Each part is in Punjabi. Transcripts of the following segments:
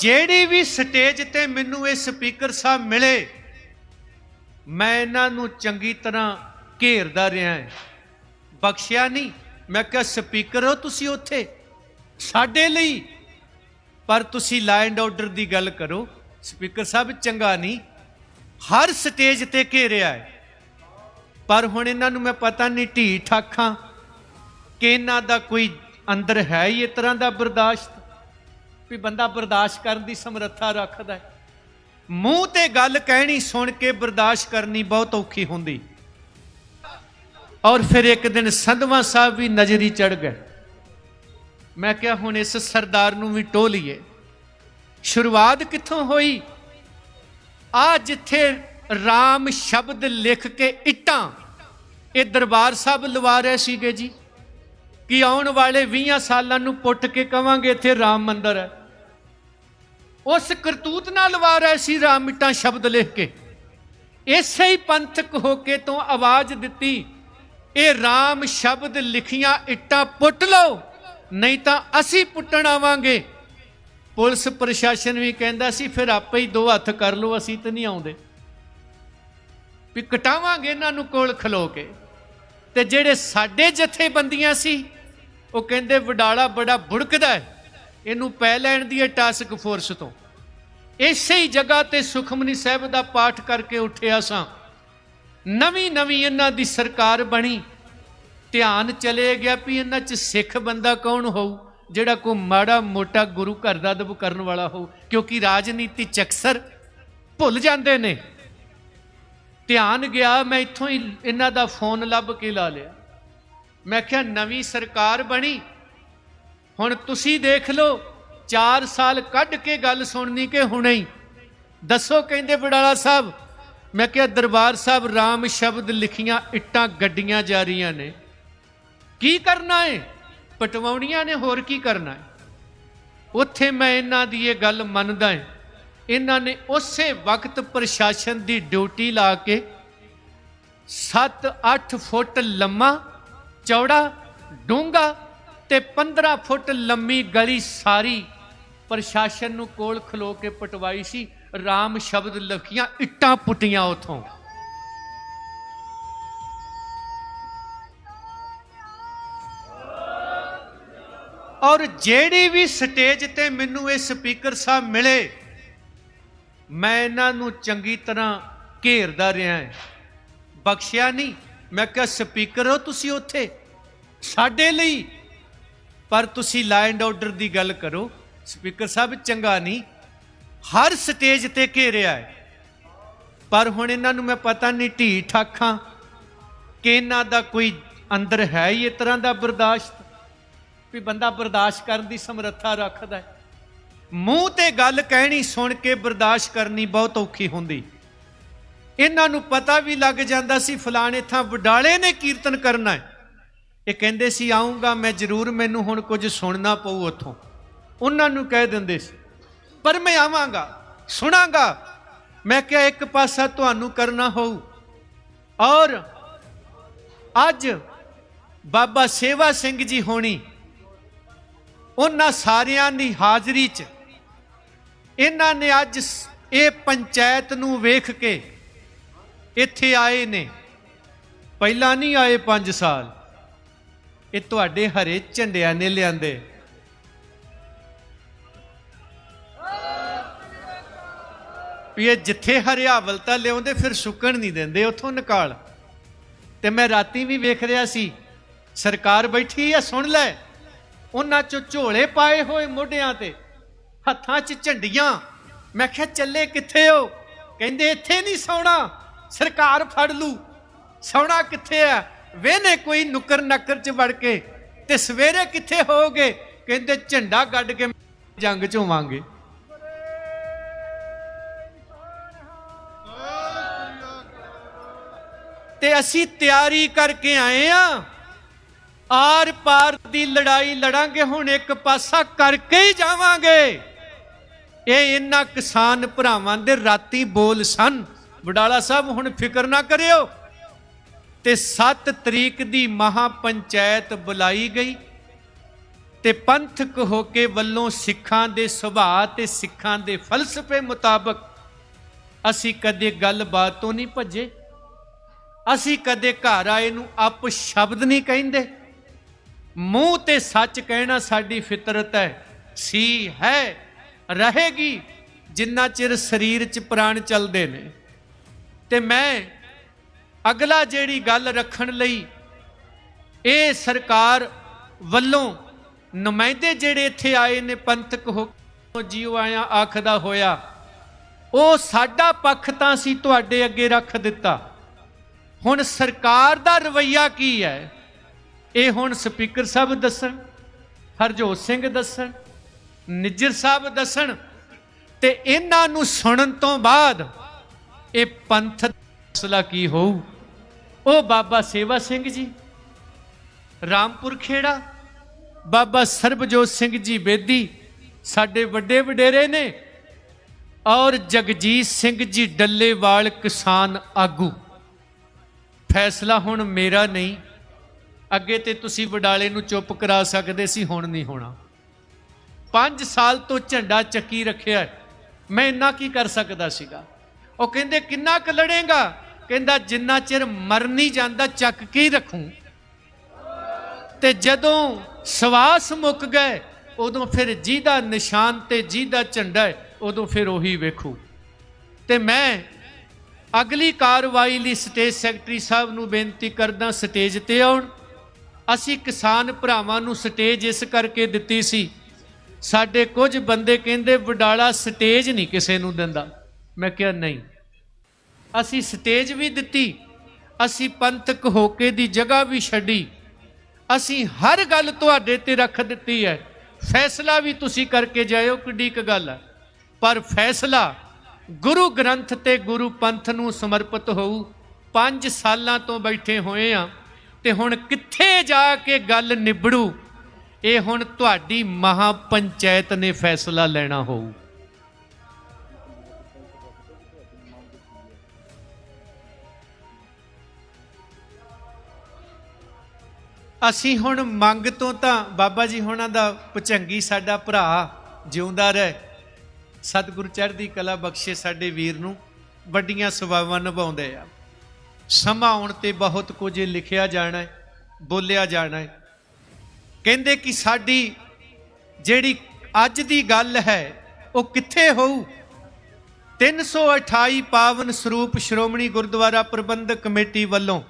ਜਿਹੜੀ ਵੀ ਸਟੇਜ ਤੇ ਮੈਨੂੰ ਇਹ ਸਪੀਕਰ ਸਾਹਿਬ ਮਿਲੇ, ਮੈਂ ਇਹਨਾਂ ਨੂੰ ਚੰਗੀ ਤਰ੍ਹਾਂ ਘੇਰਦਾ ਰਿਹਾ ਹਾਂ। ਬਖਸ਼ਿਆ ਨਹੀਂ। ਮੈਂ ਕਿਹਾ, ਸਪੀਕਰ ਹੋ ਤੁਸੀਂ ਉੱਥੇ? ਸਾਡੇ ਲਈ? ਪਰ ਤੁਸੀਂ ਲਾ ਐਂਡ ਆਰਡਰ ਦੀ ਗੱਲ ਕਰੋ। ਸਪੀਕਰ ਸਾਹਿਬ ਚੰਗਾ ਨਹੀਂ। ਹਰ ਸਟੇਜ ਤੇ ਘੇਰਿਆ ਹੈ। ਪਰ ਹੁਣ ਇਹਨਾਂ ਨੂੰ ਮੈਂ ਪਤਾ ਨਹੀਂ ਢੀਠ ਆਖਾਂ ਕਿ ਇਹਨਾਂ ਦਾ ਕੋਈ ਅੰਦਰ ਹੈ ਹੀ ਇਸ ਤਰ੍ਹਾਂ ਦਾ ਬਰਦਾਸ਼ਤ। ਵੀ ਬੰਦਾ ਬਰਦਾਸ਼ਤ ਕਰਨ ਦੀ ਸਮਰੱਥਾ ਰੱਖਦਾ ਹੈ। ਮੂੰਹ ਤੇ ਗੱਲ ਕਹਿਣੀ, ਸੁਣ ਕੇ ਬਰਦਾਸ਼ਤ ਕਰਨੀ ਬਹੁਤ ਔਖੀ ਹੁੰਦੀ। ਔਰ ਫਿਰ ਇੱਕ ਦਿਨ ਸੰਧਵਾ ਸਾਹਿਬ ਵੀ ਨਜ਼ਰੀ ਚੜ ਗਏ। ਮੈਂ ਕਿਹਾ, ਹੁਣ ਇਸ ਸਰਦਾਰ ਨੂੰ ਵੀ ਟੋ ਲਈਏ ਸ਼ੁਰੂਆਤ ਕਿੱਥੋਂ ਹੋਈ? ਆ ਜਿੱਥੇ RAM ਸ਼ਬਦ ਲਿਖ ਕੇ ਇੱਟਾਂ, ਇਹ ਦਰਬਾਰ ਸਾਹਿਬ ਲਵਾ ਰਹੇ ਸੀਗੇ ਜੀ। ਕਿ ਆਉਣ ਵਾਲੇ 20 ਸਾਲਾਂ ਨੂੰ ਪੁੱਟ ਕੇ ਕਵਾਂਗੇ ਇੱਥੇ ਰਾਮ ਮੰਦਰ ਹੈ? ਉਸ ਕਰਤੂਤ ਨਾਲ ਲਵਾ ਰਹੇ ਸੀ ਰਾਮ ਮਿੱਟਾਂ ਸ਼ਬਦ ਲਿਖ ਕੇ, ਇਸੇ ਹੀ ਪੰਥਕ ਹੋ ਕੇ ਤੋਂ ਆਵਾਜ਼ ਦਿੱਤੀ, ਇਹ ਰਾਮ ਸ਼ਬਦ ਲਿਖੀਆਂ ਇੱਟਾਂ ਪੁੱਟ ਲਓ, ਨਹੀਂ ਤਾਂ ਅਸੀਂ ਪੁੱਟਣ ਆਵਾਂਗੇ। ਪੁਲਿਸ ਪ੍ਰਸ਼ਾਸਨ ਵੀ ਕਹਿੰਦਾ ਸੀ, ਫਿਰ ਆਪੇ ਹੀ ਦੋ ਹੱਥ ਕਰ ਲਓ, ਅਸੀਂ ਤਾਂ ਨਹੀਂ ਆਉਂਦੇ। ਵੀ ਕਟਾਵਾਂਗੇ ਇਹਨਾਂ ਨੂੰ ਕੋਲ ਖਲੋ ਕੇ। ਤੇ ਜਿਹੜੇ ਸਾਡੇ ਜਥੇਬੰਦੀਆਂ ਸੀ, ਉਹ ਕਹਿੰਦੇ, ਵਡਾਲਾ ਬੜਾ ਬੁੜਕਦਾ ਹੈ। ਇਹਨੂੰ ਪੈ ਲੈਣ ਦੀ ਹੈ ਟਾਸਕ ਫੋਰਸ ਤੋਂ। ਇਸੇ ਹੀ ਜਗ੍ਹਾ ਤੇ ਸੁਖਮਨੀ ਸਾਹਿਬ ਦਾ ਪਾਠ ਕਰਕੇ ਉੱਠਿਆ ਸਾਂ। ਨਵੀਂ ਨਵੀਂ ਇਹਨਾਂ ਦੀ ਸਰਕਾਰ ਬਣੀ। ਧਿਆਨ ਚਲੇ ਗਿਆ ਵੀ ਇਹਨਾਂ 'ਚ ਸਿੱਖ ਬੰਦਾ ਕੌਣ ਹੋਊ, ਜਿਹੜਾ ਕੋ ਮਾੜਾ ਮੋਟਾ ਗੁਰੂ ਘਰ ਦਾ ਦਬ ਕਰਨ ਵਾਲਾ ਹੋਊ, ਕਿਉਂਕਿ ਰਾਜਨੀਤੀ ਚ ਅਕਸਰ ਭੁੱਲ ਜਾਂਦੇ ਨੇ। ਧਿਆਨ ਗਿਆ, ਮੈਂ ਇੱਥੋਂ ਹੀ ਇਹਨਾਂ ਦਾ ਫੋਨ ਲੱਭ ਕੇ ਲਾ ਲਿਆ। ਮੈਂ ਕਿਹਾ, ਨਵੀਂ ਸਰਕਾਰ ਬਣੀ ਹੁਣ ਤੁਸੀਂ ਦੇਖ ਲਓ 4 ਸਾਲ ਕੱਢ ਕੇ ਗੱਲ ਸੁਣਨੀ ਕਿ ਹੁਣੇ ਹੀ? ਦੱਸੋ ਕਹਿੰਦੇ ਬਡਾਲਾ ਸਾਹਿਬ, ਮੈਂ ਕਿਹਾ ਦਰਬਾਰ ਸਾਹਿਬ RAM ਸ਼ਬਦ ਲਿਖੀਆਂ ਇੱਟਾਂ ਗੱਡੀਆਂ ਜਾ ਰਹੀਆਂ ਨੇ। ਕੀ ਕਰਨਾ ਹੈ ਪਟਵਾਉਣੀਆਂ ਨੇ, ਹੋਰ ਕੀ ਕਰਨਾ ਹੈ ਉੱਥੇ ਮੈਂ ਇਹਨਾਂ ਦੀ ਇਹ ਗੱਲ ਮੰਨਦਾ ਹਾਂ ਇਹਨਾਂ ਨੇ ਉਸੇ ਵਕਤ ਪ੍ਰਸ਼ਾਸਨ ਦੀ ਡਿਊਟੀ ਲਾ ਕੇ 7-8 ਫੁੱਟ ਲੰਮਾ ਚੌੜਾ ਡੂੰਘਾ ਤੇ 15 ਫੁੱਟ ਲੰਮੀ ਗਲੀ ਸਾਰੀ ਪ੍ਰਸ਼ਾਸਨ ਨੂੰ ਕੋਲ ਖਲੋ ਕੇ ਪਟਵਾਈ ਸੀ। ਰਾਮ ਸ਼ਬਦ ਲਿਖੀਆਂ, ਇੱਟਾਂ ਪੁੱਟੀਆਂ ਉਥੋਂ। ਔਰ ਜਿਹੜੀ ਵੀ ਸਟੇਜ ਤੇ ਮੈਨੂੰ ਇਹ ਸਪੀਕਰ ਸਾਹਿਬ ਮਿਲੇ, ਮੈਂ ਇਹਨਾਂ ਨੂੰ ਚੰਗੀ ਤਰ੍ਹਾਂ ਘੇਰਦਾ ਰਿਹਾ ਹਾਂ। ਬਖਸ਼ਿਆ ਨਹੀਂ। ਮੈਂ ਕਿਹਾ, ਸਪੀਕਰ ਹੋ ਤੁਸੀਂ ਉੱਥੇ? ਸਾਡੇ ਲਈ ਪਰ ਤੁਸੀਂ ਲਾ ਐਂਡ ਆਰਡਰ ਦੀ ਗੱਲ ਕਰੋ, ਸਪੀਕਰ ਸਾਹਿਬ, ਚੰਗਾ ਨਹੀਂ। ਹਰ ਸਟੇਜ ਤੇ ਘੇਰਿਆ ਹੈ। ਪਰ ਹੁਣ ਇਹਨਾਂ ਨੂੰ ਮੈਂ ਪਤਾ ਨਹੀਂ ਢੀਠ ਆਖਾਂ ਕਿ ਇਹਨਾਂ ਦਾ ਕੋਈ ਅੰਦਰ ਹੈ ਹੀ ਇਸ ਤਰ੍ਹਾਂ ਦਾ ਬਰਦਾਸ਼ਤ, ਵੀ ਬੰਦਾ ਬਰਦਾਸ਼ਤ ਕਰਨ ਦੀ ਸਮਰੱਥਾ ਰੱਖਦਾ ਹੈ। ਮੂੰਹ ਤੇ ਗੱਲ ਕਹਿਣੀ ਸੁਣ ਕੇ ਬਰਦਾਸ਼ਤ ਕਰਨੀ ਬਹੁਤ ਔਖੀ ਹੁੰਦੀ। ਇਹਨਾਂ ਨੂੰ ਪਤਾ ਵੀ ਲੱਗ ਜਾਂਦਾ ਸੀ ਫਲਾਣੇ ਥਾਂ ਵਡਾਲੇ ਨੇ ਕੀਰਤਨ ਕਰਨਾ ਹੈ। ਇਹ ਕਹਿੰਦੇ ਸੀ, ਆਉਂਗਾ ਮੈਂ ਜ਼ਰੂਰ ਮੈਨੂੰ ਹੁਣ ਕੁਝ ਸੁਣਨਾ ਪਊ ਉੱਥੋਂ। ਉਹਨਾਂ ਨੂੰ ਕਹਿ ਦਿੰਦੇ ਸੀ, ਪਰ ਮੈਂ ਆਵਾਂਗਾ, ਸੁਣਾਂਗਾ। ਮੈਂ ਕਿਹਾ, ਇੱਕ ਪਾਸਾ ਤੁਹਾਨੂੰ ਕਰਨਾ ਹੋਊ। ਔਰ ਅੱਜ ਬਾਬਾ ਸੇਵਾ ਸਿੰਘ ਜੀ ਹੋਣੀ, ਉਹਨਾਂ ਸਾਰਿਆਂ ਦੀ ਹਾਜ਼ਰੀ 'ਚ ਇਹਨਾਂ ਨੇ ਅੱਜ ਇਹ ਪੰਚਾਇਤ ਨੂੰ ਵੇਖ ਕੇ ਇੱਥੇ ਆਏ ਨੇ। ਪਹਿਲਾਂ ਨਹੀਂ ਆਏ 5 ਸਾਲ। ਇਹ ਤੁਹਾਡੇ ਹਰੇ ਝੰਡਿਆਂ ਨੇ ਲਿਆਂਦੇ। ਵੀ ਇਹ ਜਿੱਥੇ ਹਰਿਆਵਲਤਾ ਲਿਆਉਂਦੇ, ਫਿਰ ਸੁੱਕਣ ਨਹੀਂ ਦਿੰਦੇ, ਉੱਥੋਂ ਨਿਕਾਲ। ਤੇ ਮੈਂ ਰਾਤੀ ਵੀ ਵੇਖ ਰਿਹਾ ਸੀ, ਸਰਕਾਰ ਬੈਠੀ ਆ, ਸੁਣ ਲੈ। ਉਹਨਾਂ ਚ ਝੋਲੇ ਪਾਏ ਹੋਏ ਮੋਢਿਆਂ ਤੇ, ਹੱਥਾਂ 'ਚ ਝੰਡੀਆਂ। ਮੈਂ ਕਿਹਾ, ਚੱਲੇ ਕਿੱਥੇ ਹੋ? ਕਹਿੰਦੇ, ਇੱਥੇ ਨਹੀਂ ਸੌਣਾ, ਸਰਕਾਰ ਫੜ ਲੂ। ਸੌਣਾ ਕਿੱਥੇ ਆ? ਵੇਨੇ ਕੋਈ ਨੁਕਰ ਨੱਕਰ 'ਚ ਵੜ ਕੇ ਤੇ ਸਵੇਰੇ ਕਿੱਥੇ ਹੋਗੇ ਕਹਿੰਦੇ ਝੰਡਾ ਗੱਡ ਕੇ ਜੰਗ 'ਚ ਹੋਵਾਂਗੇ। ਤੇ ਅਸੀਂ ਤਿਆਰੀ ਕਰਕੇ ਆਏ ਆ। ਆਰ ਪਾਰ ਦੀ ਲੜਾਈ ਲੜਾਂਗੇ, ਹੁਣ ਇੱਕ ਪਾਸਾ ਕਰਕੇ ਹੀ ਜਾਵਾਂਗੇ। ਇਹ ਇਹਨਾਂ ਕਿਸਾਨ ਭਰਾਵਾਂ ਦੇ ਰਾਤੀ ਬੋਲ ਸਨ। ਵਡਾਲਾ ਸਾਹਿਬ, ਹੁਣ ਫਿਕਰ ਨਾ ਕਰਿਓ। ਤੇ 7 ਤਰੀਕ ਦੀ ਮਹਾ ਪੰਚਾਇਤ ਬੁਲਾਈ ਗਈ ਤੇ ਪੰਥਕ ਹੋ ਕੇ ਵੱਲੋਂ ਸਿੱਖਾਂ ਦੇ ਸੁਭਾਅ ਤੇ ਸਿੱਖਾਂ ਦੇ ਫਲਸਫੇ ਮੁਤਾਬਕ ਅਸੀਂ ਕਦੇ ਗੱਲਬਾਤ ਤੋਂ ਨਹੀਂ ਭੱਜੇ। ਅਸੀਂ ਕਦੇ ਘਰ ਆਏ ਨੂੰ ਅਪ ਸ਼ਬਦ ਨਹੀਂ ਕਹਿੰਦੇ। ਮੂੰਹ ਤੇ ਸੱਚ ਕਹਿਣਾ ਸਾਡੀ ਫਿਤਰਤ ਹੈ, ਸੀ ਹੈ, ਰਹੇਗੀ। ਜਿੰਨਾ ਚਿਰ ਸਰੀਰ 'ਚ ਪ੍ਰਾਣ ਚੱਲਦੇ ਨੇ। ਤੇ ਮੈਂ ਅਗਲਾ ਜਿਹੜੀ ਗੱਲ ਰੱਖਣ ਲਈ ਇਹ ਸਰਕਾਰ ਵੱਲੋਂ ਨੁਮਾਇੰਦੇ ਜਿਹੜੇ ਇੱਥੇ ਆਏ ਨੇ, ਪੰਥਕ ਹੋ ਜੀਉ ਆਇਆ ਆਖਦਾ ਹੋਇਆ, ਉਹ ਸਾਡਾ ਪੱਖ ਤਾਂ ਸੀ ਤੁਹਾਡੇ ਅੱਗੇ ਰੱਖ ਦਿੱਤਾ। ਹੁਣ ਸਰਕਾਰ ਦਾ ਰਵਈਆ ਕੀ ਹੈ? ਇਹ ਹੁਣ ਸਪੀਕਰ ਸਾਹਿਬ ਦੱਸਣ, ਹਰਜੋਤ ਸਿੰਘ ਦੱਸਣ, ਨਿੱਜਰ ਸਾਹਿਬ ਦੱਸਣ, ਤੇ ਇਹਨਾਂ ਨੂੰ ਸੁਣਨ ਤੋਂ ਬਾਅਦ ਇਹ ਪੰਥ ਫੈਸਲਾ ਕੀ ਹੋਊ? ਉਹ ਬਾਬਾ ਸੇਵਾ ਸਿੰਘ ਜੀ, ਰਾਮਪੁਰ ਖੇੜਾ, ਬਾਬਾ ਸਰਬਜੋਤ ਸਿੰਘ ਜੀ ਬੇਦੀ, ਸਾਡੇ ਵੱਡੇ ਵਡੇਰੇ ਨੇ ਔਰ ਜਗਜੀਤ ਸਿੰਘ ਜੀ ਡੱਲੇਵਾਲ ਕਿਸਾਨ ਆਗੂ। ਫੈਸਲਾ ਹੁਣ ਮੇਰਾ ਨਹੀਂ, ਅੱਗੇ ਤੇ ਤੁਸੀਂ ਵਡਾਲੇ ਨੂੰ ਚੁੱਪ ਕਰਾ ਸਕਦੇ ਸੀ, ਹੁਣ ਨਹੀਂ ਹੋਣਾ। 5 ਸਾਲ ਤੋਂ ਝੰਡਾ ਚੱਕੀ ਰੱਖਿਆ ਮੈਂ ਇੰਨਾ ਕੀ ਕਰ ਸਕਦਾ ਸੀਗਾ? ਉਹ ਕਹਿੰਦੇ, ਕਿੰਨਾ ਕੁ ਲੜੇਗਾ? ਕਹਿੰਦਾ, ਜਿੰਨਾ ਚਿਰ ਮਰ ਨਹੀਂ ਜਾਂਦਾ, ਚੱਕ ਕੇ ਹੀ ਰੱਖੂੰ। ਤੇ ਜਦੋਂ ਸਵਾਸ ਮੁੱਕ ਗਏ, ਉਦੋਂ ਫਿਰ ਜਿਹਦਾ ਨਿਸ਼ਾਨ ਤੇ ਜਿਹਦਾ ਝੰਡਾ ਹੈ, ਉਦੋਂ ਫਿਰ ਉਹੀ ਵੇਖੂ। ਤੇ ਮੈਂ ਅਗਲੀ ਕਾਰਵਾਈ ਲਈ ਸਟੇਜ ਸੈਕਟਰੀ ਸਾਹਿਬ ਨੂੰ ਬੇਨਤੀ ਕਰਦਾ, ਸਟੇਜ ਤੇ ਆਉਣ। ਅਸੀਂ ਕਿਸਾਨ ਭਰਾਵਾਂ ਨੂੰ ਸਟੇਜ ਇਸ ਕਰਕੇ ਦਿੱਤੀ ਸੀ, ਸਾਡੇ ਕੁਝ ਬੰਦੇ ਕਹਿੰਦੇ, ਵਡਾਲਾ ਸਟੇਜ ਨਹੀਂ ਕਿਸੇ ਨੂੰ ਦਿੰਦਾ। ਮੈਂ ਕਿਹਾ, ਨਹੀਂ। ਅਸੀਂ ਸਟੇਜ ਵੀ ਦਿੱਤੀ, ਅਸੀਂ ਪੰਥਕ ਹੋਕੇ ਦੀ ਜਗ੍ਹਾ ਵੀ ਛੱਡੀ। ਅਸੀਂ ਹਰ ਗੱਲ ਤੁਹਾਡੇ ਤੇ ਰੱਖ ਦਿੱਤੀ ਹੈ। ਫੈਸਲਾ ਵੀ ਤੁਸੀਂ ਕਰਕੇ ਜਾਇਓ, ਕਿੱਡੀ ਕੁ ਗੱਲ ਹੈ ਪਰ ਫੈਸਲਾ ਗੁਰੂ ਗ੍ਰੰਥ ਤੇ ਗੁਰੂ ਪੰਥ ਨੂੰ ਸਮਰਪਿਤ ਹੋਊ। 5 ਸਾਲਾਂ ਤੋਂ ਬੈਠੇ ਹੋਏ ਆ ਤੇ ਹੁਣ ਕਿੱਥੇ ਜਾ ਕੇ ਗੱਲ ਨਿਬੜੂ? ਇਹ ਹੁਣ ਤੁਹਾਡੀ ਮਹਾ ਪੰਚਾਇਤ ਨੇ ਫੈਸਲਾ ਲੈਣਾ ਹੋਊ। ਅਸੀਂ ਹੁਣ ਮੰਗ ਤੋਂ ਤਾਂ ਬਾਬਾ ਜੀ ਹੁਣਾਂ ਦਾ ਪਚੰਗੀ ਸਾਡਾ ਭਰਾ ਜਿਉਂਦਾ ਰਹੇ। ਸਤਿਗੁਰ ਚੜ੍ਹਦੀ ਕਲਾ ਬਖਸ਼ੇ ਸਾਡੇ ਵੀਰ ਨੂੰ, ਵੱਡੀਆਂ ਸੇਵਾਵਾਂ ਨਿਭਾਉਂਦੇ ਆ। ਸਮਾਂ ਆਉਣ ਤੇ ਬਹੁਤ ਕੁਝ ਲਿਖਿਆ ਜਾਣਾ ਹੈ, ਬੋਲਿਆ ਜਾਣਾ ਹੈ। ਕਹਿੰਦੇ ਕਿ ਸਾਡੀ ਜਿਹੜੀ ਅੱਜ ਦੀ ਗੱਲ ਹੈ, ਉਹ ਕਿੱਥੇ ਹੋਊ? 328 ਪਾਵਨ ਸਰੂਪ ਸ਼੍ਰੋਮਣੀ ਗੁਰਦੁਆਰਾ ਪ੍ਰਬੰਧਕ ਕਮੇਟੀ ਵੱਲੋਂ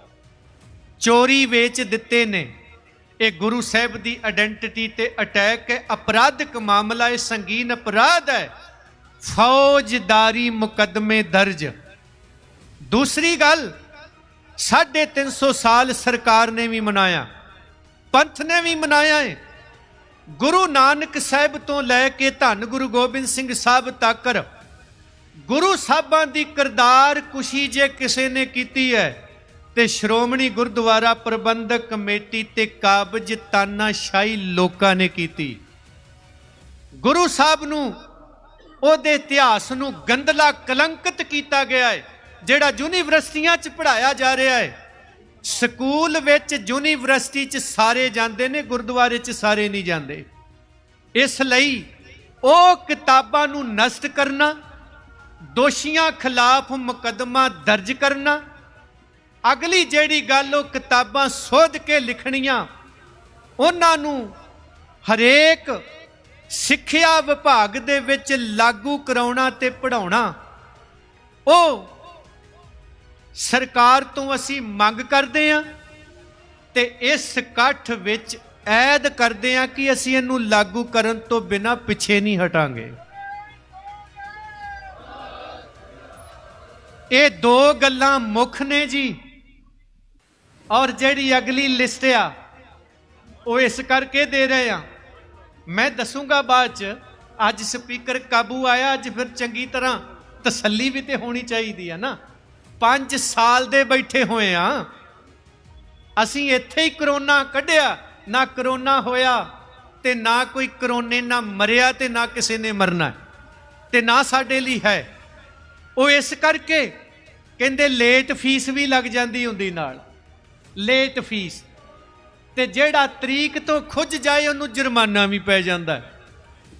ਚੋਰੀ ਵੇਚ ਦਿੱਤੇ ਨੇ। ਇਹ ਗੁਰੂ ਸਾਹਿਬ ਦੀ ਆਇਡੈਂਟੀਟੀ ਤੇ ਅਟੈਕ ਹੈ, ਅਪਰਾਧਿਕ ਮਾਮਲਾ ਹੈ, ਸੰਗੀਨ ਅਪਰਾਧ ਹੈ। ਫੌਜਦਾਰੀ ਮੁਕੱਦਮੇ ਦਰਜ। ਦੂਸਰੀ ਗੱਲ 350 ਸਾਲ ਸਰਕਾਰ ਨੇ ਵੀ ਮਨਾਇਆ, ਪੰਥ ਨੇ ਵੀ ਮਨਾਇਆ ਹੈ। ਗੁਰੂ ਨਾਨਕ ਸਾਹਿਬ ਤੋਂ ਲੈ ਕੇ ਧੰਨ ਗੁਰੂ ਗੋਬਿੰਦ ਸਿੰਘ ਸਾਹਿਬ ਤੱਕ, ਗੁਰੂ ਸਾਹਿਬਾਂ ਦੀ ਕਿਰਦਾਰ ਕੁਸ਼ੀ ਜੇ ਕਿਸੇ ਨੇ ਕੀਤੀ ਹੈ ਤੇ ਸ਼੍ਰੋਮਣੀ ਗੁਰਦੁਆਰਾ ਪ੍ਰਬੰਧਕ ਕਮੇਟੀ ਤੇ ਕਾਬਜ ਤਾਨਾਸ਼ਾਹੀ ਲੋਕਾਂ ਨੇ ਕੀਤੀ। ਗੁਰੂ ਸਾਹਿਬ ਨੂੰ ਉਹਦੇ ਇਤਿਹਾਸ ਨੂੰ ਗੰਦਲਾ ਕਲੰਕਿਤ ਕੀਤਾ ਗਿਆ ਹੈ, ਜਿਹੜਾ ਯੂਨੀਵਰਸਿਟੀਆਂ 'ਚ ਪੜਾਇਆ ਜਾ ਰਿਹਾ ਹੈ। ਸਕੂਲ ਵਿੱਚ ਯੂਨੀਵਰਸਿਟੀ 'ਚ ਸਾਰੇ ਜਾਂਦੇ ਨੇ, ਗੁਰਦੁਆਰੇ 'ਚ ਸਾਰੇ ਨਹੀਂ ਜਾਂਦੇ। ਇਸ ਲਈ ਉਹ ਕਿਤਾਬਾਂ ਨੂੰ ਨਸ਼ਟ ਕਰਨਾ, ਦੋਸ਼ੀਆਂ ਖਿਲਾਫ ਮੁਕੱਦਮਾ ਦਰਜ ਕਰਨਾ ਅਗਲੀ ਜਿਹੜੀ ਗੱਲ ਉਹ ਕਿਤਾਬਾਂ ਸੋਧ ਕੇ ਲਿਖਣੀਆਂ, ਉਹਨਾਂ ਨੂੰ ਹਰੇਕ ਸਿੱਖਿਆ ਵਿਭਾਗ ਦੇ ਵਿੱਚ ਲਾਗੂ ਕਰਾਉਣਾ ਤੇ ਪੜਾਉਣਾ ਉਹ ਸਰਕਾਰ ਤੋਂ ਅਸੀਂ ਮੰਗ ਕਰਦੇ ਹਾਂ ਤੇ ਇਸ ਇਕੱਠ ਵਿੱਚ ਐਦ ਕਰਦੇ ਹਾਂ ਕਿ ਅਸੀਂ ਇਹਨੂੰ ਲਾਗੂ ਕਰਨ ਤੋਂ ਬਿਨਾਂ ਪਿੱਛੇ ਨਹੀਂ ਹਟਾਂਗੇ। ਇਹ ਦੋ ਗੱਲਾਂ ਮੁੱਖ ਨੇ ਜੀ। ਔਰ ਜਿਹੜੀ ਅਗਲੀ ਲਿਸਟ ਆ, ਉਹ ਇਸ ਕਰਕੇ ਦੇ ਰਹੇ ਆ। ਮੈਂ ਦੱਸੂਗਾ ਬਾਅਦ ਚ, ਅੱਜ ਸਪੀਕਰ ਕਾਬੂ ਆਇਆ, ਅੱਜ ਫਿਰ ਚੰਗੀ ਤਰ੍ਹਾਂ ਤਸੱਲੀ ਵੀ ਤੇ ਹੋਣੀ ਚਾਹੀਦੀ ਆ ਨਾ। 5 ਸਾਲ ਦੇ ਬੈਠੇ ਹੋਏ ਆ। ਅਸੀਂ ਇੱਥੇ ਹੀ ਕਰੋਨਾ ਕੱਢਿਆ, ਨਾ ਕਰੋਨਾ ਹੋਇਆ ਤੇ ਨਾ ਕੋਈ ਕਰੋਨੇ ਨਾ ਮਰਿਆ ਤੇ ਨਾ ਕਿਸੇ ਨੇ ਮਰਨਾ। ਤੇ ਨਾ ਸਾਡੇ ਲਈ ਹੈ। ਉਹ ਇਸ ਕਰਕੇ ਕਹਿੰਦੇ ਲੇਟ ਫੀਸ ਵੀ ਲੱਗ ਜਾਂਦੀ ਹੁੰਦੀ ਨਾਲ। Late fees. ਤੇ ਜਿਹੜਾ ਤਰੀਕ ਤੋਂ ਖੁੱਜ ਜਾਏ, ਉਹਨੂੰ ਜੁਰਮਾਨਾ ਵੀ ਪੈ ਜਾਂਦਾ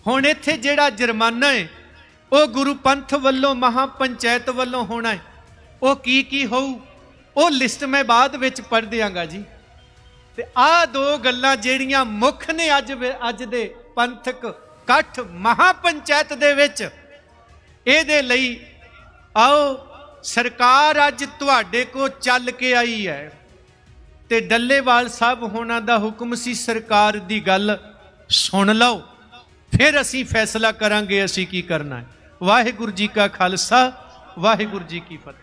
ਹੁਣ ਇੱਥੇ ਜਿਹੜਾ ਜੁਰਮਾਨਾ ਹੈ, ਉਹ ਗੁਰੂ ਪੰਥ ਵੱਲੋਂ, ਮਹਾ ਪੰਚਾਇਤ ਵੱਲੋਂ ਹੋਣਾ ਹੈ। ਉਹ ਕੀ ਕੀ ਹੋਊ, ਉਹ ਲਿਸਟ ਮੈਂ ਬਾਅਦ ਵਿੱਚ ਪੜ੍ਹ ਦਿਆਂਗਾ ਜੀ। ਤੇ ਆਹ ਦੋ ਗੱਲਾਂ ਜਿਹੜੀਆਂ ਮੁੱਖ ਨੇ ਅੱਜ ਅੱਜ ਦੇ ਪੰਥਕ ਇਕੱਠ ਮਹਾ ਪੰਚਾਇਤ ਦੇ ਵਿੱਚ, ਇਹਦੇ ਲਈ ਆਓ, ਸਰਕਾਰ ਅੱਜ ਤੁਹਾਡੇ ਕੋ ਚੱਲ ਕੇ ਆਈ ਹੈ। ਤੇ ਡੱਲੇਵਾਲ ਸਾਹਿਬ ਹੋਣਾ ਦਾ ਹੁਕਮ ਸੀ ਸਰਕਾਰ ਦੀ ਗੱਲ ਸੁਣ ਲਓ। ਫਿਰ ਅਸੀਂ ਫੈਸਲਾ ਕਰਾਂਗੇ, ਅਸੀਂ ਕੀ ਕਰਨਾ ਹੈ? ਵਾਹਿਗੁਰੂ ਜੀ ਕਾ ਖਾਲਸਾ, ਵਾਹਿਗੁਰੂ ਜੀ ਕੀ ਫਤਿਹ।